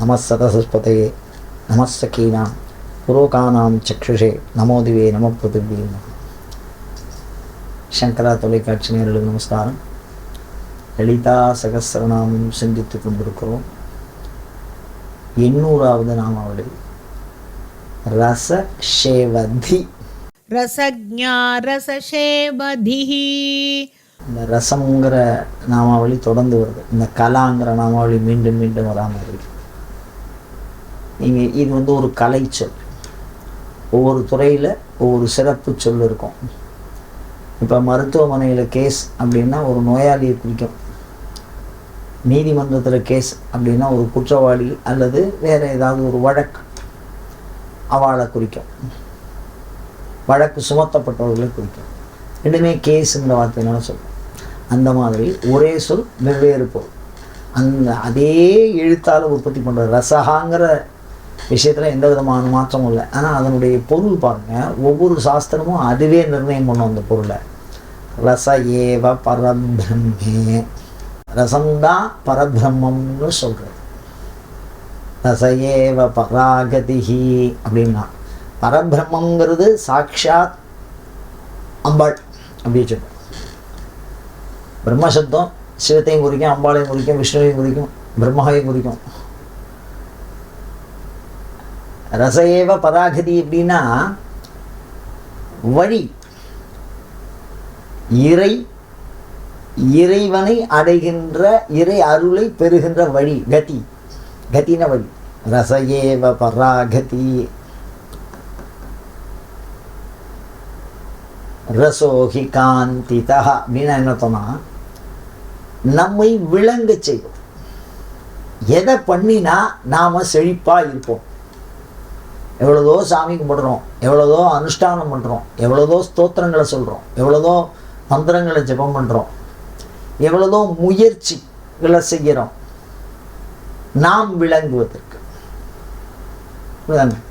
நமசதசஸ்பதே நமசகீனாம் புரோகானாம் சக்ஷுஷே நமோதிவே நம பிருத்திவி சங்கரா தொலைக்காட்சி நேரலுக்கு நமஸ்காரம் லலிதா சகசரநாமம் சிந்தித்து கொண்டிருக்கிறோம்। எண்ணூறாவது நாமாவளி. ரசஷேவதி ரசஜா ரசஷேவதிஹ இந்த ரசம்ங்கிற நாமாவளி தொடர்ந்து வருது. இந்த கலாங்கிற நாமாவளி மீண்டும் மீண்டும் வராமல் இருக்குது நீங்கள் இது வந்து ஒரு கலை சொல். ஒவ்வொரு துறையில் ஒவ்வொரு சிறப்பு சொல் இருக்கும். இப்போ மருத்துவமனையில் கேஸ் அப்படின்னா ஒரு நோயாளியை குறிக்கும். நீதிமன்றத்தில் கேஸ் அப்படின்னா ஒரு குற்றவாளி அல்லது வேறு ஏதாவது ஒரு வழக்கு அவளை குறிக்கும். வழக்கு சுமத்தப்பட்டவர்களை குறிக்கும். ரெண்டுமே கேஸுங்கிற வார்த்தையினால சொல்லும் அந்த மாதிரி ஒரே சொல் வெவ்வேறு பொருள். அந்த அதே எழுத்தால் உற்பத்தி பண்ணுற ரசகாங்கிற விஷயத்தில் எந்த விதமான மாற்றமும் இல்லை. ஆனால் அதனுடைய பொருள் பாருங்கள் ஒவ்வொரு சாஸ்திரமும் அதுவே நிர்ணயம் பண்ணும் அந்த பொருளை. ரச ஏவ பரபிரம்மே. ரசம்தான் பரபிரம்மம்னு சொல்கிறது ரச ஏவ பராகதிஹி அப்படின்னா. பரபிரம்மங்கிறது சாக்ஷாத் அம்பாள் அப்படின்னு சொல்லுவோம் பிரம்மசப்தம் சிவத்தையும் குறிக்கும் அம்பாளையும் குறிக்கும் விஷ்ணுவையும் குறிக்கும் பிரம்மாவையும் குறிக்கும். ரசஏவ பராகதி அப்படின்னா வழி. இறை இறைவனை அடைகின்ற இறை அருளை பெறுகின்ற வழி கதி. கதின வழி. ரசஏவ பராகதி. ரசோகி காந்திதா அப்படின்னா என்ன சொன்னால் நம்மை விளங்க செய்வோம் எதை பண்ணினா நாம் செழிப்பாக இருப்போம். எவ்வளோதோ சாமி கும்பிடுறோம் எவ்வளோதோ அனுஷ்டானம் பண்ணுறோம் எவ்வளோதோ ஸ்தோத்திரங்களை சொல்கிறோம் எவ்வளோதோ மந்திரங்களை ஜெபம் பண்ணுறோம் எவ்வளோதோ முயற்சிகளை செய்கிறோம். நாம் விளங்குவதற்கு. நல்லபடியாக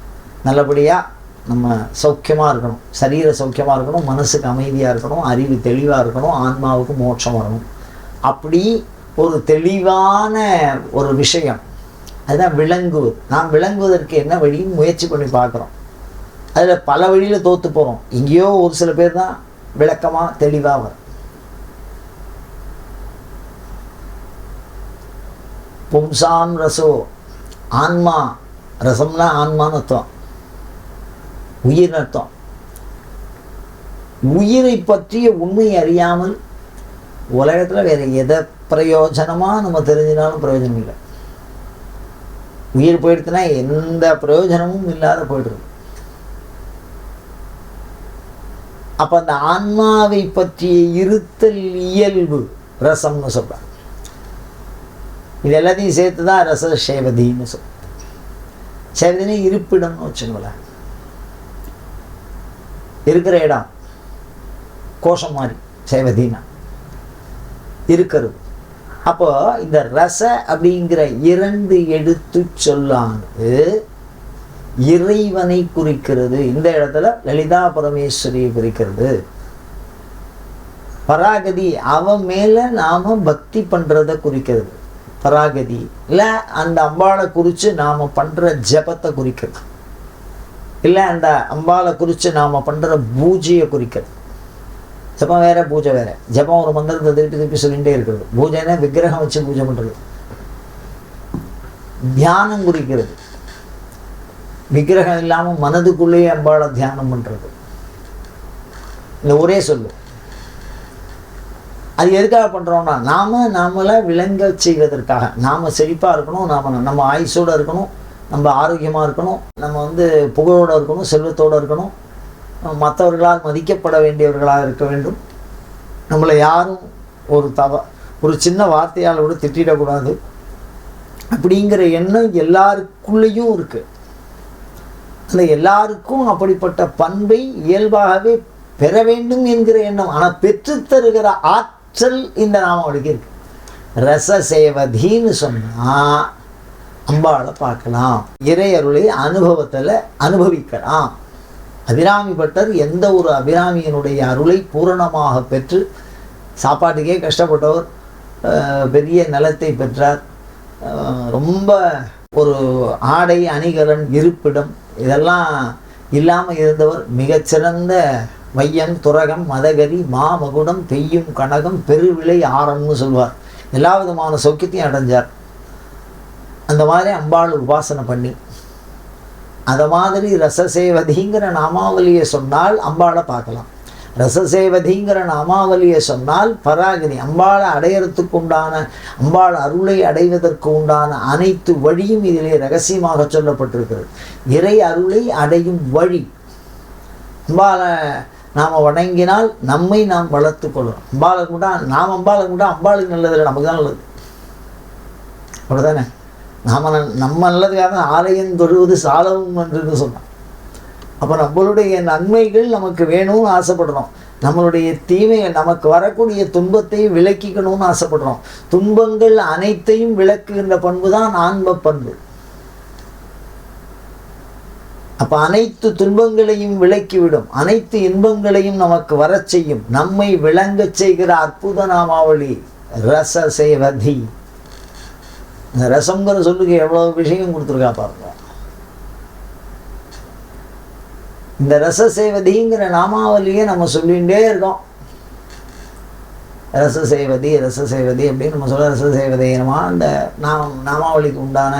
நல்லபடியா நம்ம சௌக்கியமாக இருக்கணும். சரீர சௌக்கியமாக இருக்கணும் மனசுக்கு அமைதியாக இருக்கணும் அறிவு தெளிவாக இருக்கணும் ஆன்மாவுக்கு மோட்சம் வரணும். அப்படி ஒரு தெளிவான ஒரு விஷயம் அதுதான் விளங்குவது. நாம் விளங்குவதற்கு என்ன வழின்னு முயற்சி பண்ணி பார்க்குறோம். அதில் பல வழியில் தோற்று போகிறோம் எங்கேயோ ஒரு சில பேர் தான் விளக்கமாக தெளிவாக வரும். பும்சாம் ரசோ ஆன்மா ரசம்னா ஆன்மான்னு அர்த்தம். உயிர் அர்த்தம். உயிரை பற்றிய உண்மை அறியாமல் உலகத்தில் வேறு எதை பிரயோஜனமாக நம்ம தெரிஞ்சினாலும் பிரயோஜனம் இல்லை. உயிர் போயிடுச்சுன்னா எந்த பிரயோஜனமும் இல்லாத போயிடுது. அப்போ அந்த ஆன்மாவை பற்றிய இருத்தல் இயல்பு ரசம்னு சொல்கிறாங்க இது எல்லாத்தையும் சேர்த்து தான் ரச சேவதின்னு சொல்றோம் சேவதினே இருப்பிடம்னு வச்சுக்கோங்களேன். இருக்கிற இடம் கோஷம் மாதிரி சேவதினா. இருக்கிறது. அப்போ இந்த ரச அப்படிங்கிற இரண்டு எடுத்து சொல்லானது இறைவனை குறிக்கிறது. இந்த இடத்துல லலிதா பரமேஸ்வரியை குறிக்கிறது. பராகதி அவன் மேல நாம பக்தி பண்றதை குறிக்கிறது. பராகதி இல்லை அந்த அம்பாளை குறித்து நாம பண்ற ஜபத்தை குறிக்கிறது. இல்லை அந்த அம்பாளை குறித்து நாம பண்ற பூஜையை குறிக்கிறது. ஜபம் வேற பூஜை வேற. ஜபம் ஒரு மந்திரத்தை திருப்பி திருப்பி சொல்லிகிட்டே இருக்கிறது. பூஜைனா விக்கிரகம் வச்சு பூஜை பண்ணுறது தியானம் குறிக்கிறது. விக்கிரகம் இல்லாமல் மனதுக்குள்ளேயே அம்பாளை தியானம் பண்ணுறது இந்த ஒரே சொல்லு. அது எதுக்காக பண்ணுறோம்னா நாம நாமளை விளங்க செய்வதற்காக. நாம செழிப்பாக இருக்கணும் நாம நம்ம ஆயுசோட இருக்கணும் நம்ம ஆரோக்கியமாக இருக்கணும் நம்ம வந்து புகழோடு இருக்கணும் செல்வத்தோட இருக்கணும். மற்றவர்களால் மதிக்கப்பட வேண்டியவர்களாக இருக்க வேண்டும். நம்மளை யாரும் ஒரு தவ ஒரு சின்ன வார்த்தையால் கூட திட்டிடக்கூடாது. அப்படிங்கிற எண்ணம் எல்லாருக்குள்ளேயும் இருக்கு. அந்த எல்லாருக்கும் அப்படிப்பட்ட பண்பை இயல்பாகவே பெற வேண்டும் என்கிற எண்ணம். ஆனால் பெற்றுத்தருகிற ஆற்றல் இந்த நாமாவளிக்கு இருக்கு. ரசசேவதின்னு சொன்னால் அம்பாவை பார்க்கலாம். இறையருளை அனுபவத்தில் அனுபவிக்கலாம். அபிராமி பட்டர் எந்த ஒரு அபிராமியினுடைய அருளை பூரணமாக பெற்று சாப்பாட்டுக்கே கஷ்டப்பட்டவர் பெரிய நிலத்தை பெற்றார். ரொம்ப ஒரு ஆடை அணிகலன் இருப்பிடம் இதெல்லாம் இல்லாமல் இருந்தவர் மிகச்சிறந்த மையம் துரகம் மதகரி மாமகுடம் பெய்யும் கனகம் பெருவிளை ஆரம்னு சொல்வார். எல்லா விதமான சௌக்கியத்தையும் அடைஞ்சார். அந்த மாதிரி அம்பாள் உபாசனை பண்ணி அந்த மாதிரி ரசசேவதிங்கிற நாமாவலியை சொன்னால் அம்பாளை பார்க்கலாம். ரசசேவதிங்கிற நாமாவலியை சொன்னால் பராகினி அம்பாளை அடையறதுக்கு உண்டான அம்பாள் அருளை அடைவதற்கு உண்டான அனைத்து வழியும் இதிலே ரகசியமாக சொல்லப்பட்டிருக்கிறது. இறை அருளை அடையும் வழி. அம்பாளை நாம் வணங்கினால் நம்மை நாம் வளர்த்து கொள்ளும் அம்பாளை கூட நாம் அம்பாளை கூட அம்பாளுக்கு நல்லது இல்லை நமக்கு தான் நல்லது. அப்படிதானே நாம நல்- நம்ம நல்லதுக்காக ஆலயம் தொழுவது சாலவும் என்று சொன்னான் அப்போ நம்மளுடைய நன்மைகள் நமக்கு வேணும்னு ஆசைப்படுறோம். நம்மளுடைய தீமைகள் நமக்கு வரக்கூடிய துன்பத்தை விளக்கிக்கணும்னு ஆசைப்படுறோம். துன்பங்கள் அனைத்தையும் விளக்குகின்ற பண்பு தான் ஆன்ம பண்பு. அப்போ அனைத்து துன்பங்களையும் விலக்கிவிடும் அனைத்து இன்பங்களையும் நமக்கு வரச் செய்யும். நம்மை விளங்கச் செய்கிற அற்புத நாமாவளி ரச சேவதி. இந்த ரசங்கிற சொல்லுக்கு எவ்வளவு விஷயம் கொடுத்துருக்கா பாருங்க. இந்த ரச சேவதிங்கிற நாமாவலியை நம்ம சொல்லிகிட்டே இருக்கோம். ரச சேவதி ரச சேவதி அப்படின்னு நம்ம சொல்ல ரச சேவதி நம்ம அந்த நாம் நாமாவளிக்கு உண்டான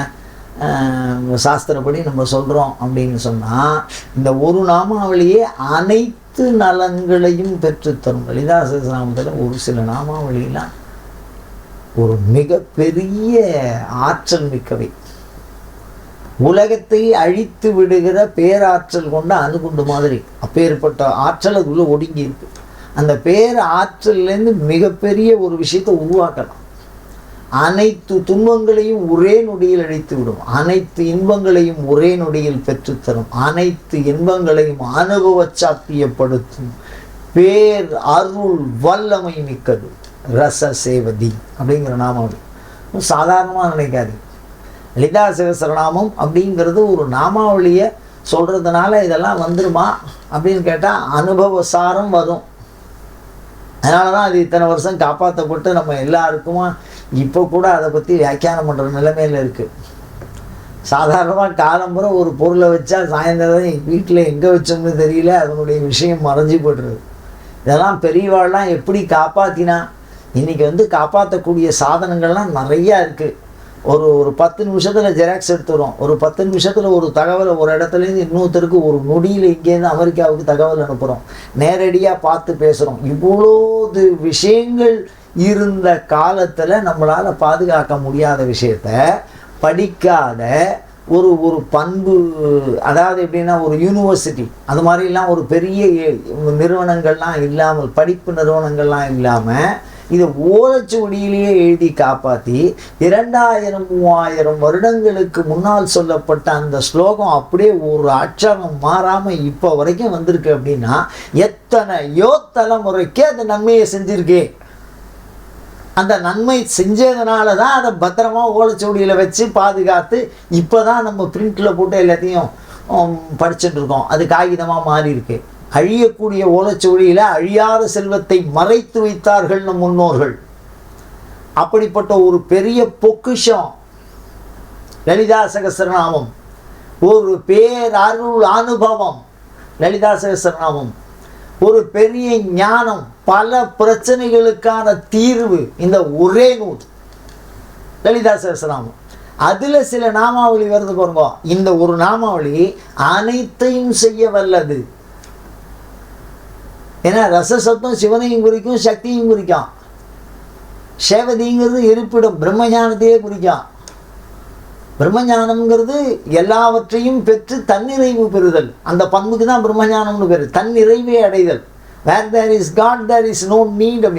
சாஸ்திரப்படி நம்ம சொல்கிறோம் அப்படின்னு சொன்னால் இந்த ஒரு நாமாவளியே அனைத்து நலன்களையும் பெற்றுத்தரும் லலிதா சகஸ்ரநாமத்தில் ஒரு சில நாமாவளியெல்லாம் ஒரு மிகப்பெரிய ஆற்றல் மிக்கவை. உலகத்தை அழித்து விடுகிற பேராற்றல் கொண்ட அணுகுண்டு மாதிரி. அப்பேற்பட்ட ஆற்றல் அதுக்குள்ளே ஒடுங்கி இருக்கு. அந்த பேர் ஆற்றல்லேருந்து மிகப்பெரிய ஒரு விஷயத்தை உருவாக்கலாம். அனைத்து துன்பங்களையும் ஒரே நொடியில் அழித்து விடும். அனைத்து இன்பங்களையும் ஒரே நொடியில் பெற்றுத்தரும். அனைத்து இன்பங்களையும் அனுபவ சாத்தியப்படுத்தும் பேர் அருள் வல்லமை மிக்கது. ரச சேவதி அப்படிங்கிற அது. சாதாரணமாக நினைக்காது லலிதா சகசரநாமம் அப்படிங்கிறது ஒரு நாமாவளியை சொல்கிறதுனால இதெல்லாம் வந்துருமா அப்படின்னு கேட்டால் அனுபவசாரம் வரும். அதனால தான் அது இத்தனை வருஷம் காப்பாற்றப்பட்டு நம்ம எல்லாருக்குமா இப்போ கூட அதை பற்றி வியாக்கியானம் பண்ணுற நிலைமையில் இருக்குது சாதாரணமாக காலம்புற ஒரு பொருளை வச்சா சாயந்தரம் வீட்டில் எங்கே வச்சோம்னு தெரியல அதனுடைய விஷயம் மறைஞ்சு போட்டுருது இதெல்லாம் பெரியவாள்லாம் எப்படி காப்பாற்றினா இன்றைக்கி வந்து காப்பாற்றக்கூடிய சாதனங்கள்லாம் நிறையா இருக்குது ஒரு ஒரு பத்து நிமிஷத்தில் ஜெராக்ஸ் எடுத்துடும் ஒரு பத்து நிமிஷத்தில் ஒரு தகவலை ஒரு இடத்துலேருந்து இன்னொருத்தருக்கு ஒரு நொடியில் இங்கேருந்து அமெரிக்காவுக்கு தகவல் அனுப்புகிறோம் நேரடியாக பார்த்து பேசுகிறோம் இவ்வளோது விஷயங்கள் இருந்த காலத்தில் நம்மளால் பாதுகாக்க முடியாத விஷயத்த படிக்காத ஒரு ஒரு பண்பு அதாவது எப்படின்னா ஒரு யூனிவர்சிட்டி அது மாதிரிலாம் ஒரு பெரிய நிறுவனங்கள்லாம் இல்லாமல் படிப்பு நிறுவனங்கள்லாம் இல்லாமல் இதை ஓலைச்சுவடியிலேயே எழுதி காப்பாற்றி இரண்டாயிரம் மூவாயிரம் வருடங்களுக்கு முன்னால் சொல்லப்பட்ட அந்த ஸ்லோகம் அப்படியே ஒரு அட்சரம் மாறாமல் இப்போ வரைக்கும் வந்திருக்கு அப்படின்னா எத்தனையோ தலைமுறைக்கே அந்த நன்மையை செஞ்சிருக்கே. அந்த நன்மை செஞ்சதுனால தான் அதை பத்திரமா ஓலைச்சுவடியில் வச்சு பாதுகாத்து இப்போ தான் நம்ம பிரிண்டில் போட்டு எல்லாத்தையும் படிச்சுட்டு இருக்கோம். அது காகிதமாக மாறி இருக்கு அழியக்கூடிய ஓலைச்சுவடியில் அழியாத செல்வத்தை மறைத்து வைத்தார்கள் நம் முன்னோர்கள். அப்படிப்பட்ட ஒரு பெரிய பொக்கிஷம். லலிதா சகசரநாமம் ஒரு பேரருள் அனுபவம். லலிதா சகசரநாமம் ஒரு பெரிய ஞானம் பல பிரச்சனைகளுக்கான தீர்வு இந்த ஒரே நூல். லலிதா சகசரநாமம் அதில் சில நாமாவளி வருது பாருங்க. இந்த ஒரு நாமாவளி அனைத்தையும் செய்ய வல்லது. ஏன்னா ரசசத்தம் சிவனையும் குறிக்கும் சக்தியும் குறிக்கும். சேவதிங்கிறது இருப்பிடம் பிரம்மஞானத்தையே குறிக்கும். பிரம்மஞானம்ங்கிறது எல்லாவற்றையும் பெற்று தன்னிறைவு பெறுதல். அந்த பண்புக்கு தான் பிரம்மஞானம்னு பேர். தன்னிறைவை அடைதல். Where there is God there is no need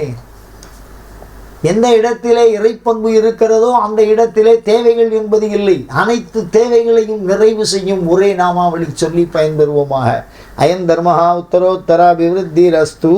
எந்த இடத்திலே இறைப்பண்பு இருக்கிறதோ அந்த இடத்திலே தேவைகள் என்பது இல்லை. அனைத்து தேவைகளையும் நிறைவு செய்யும் ஒரே நாமாவளி சொல்லி பயன்பெறுவோமாக. అయం ధర్మ ఉత్తరోత్తరాభివృద్ధిరస్తు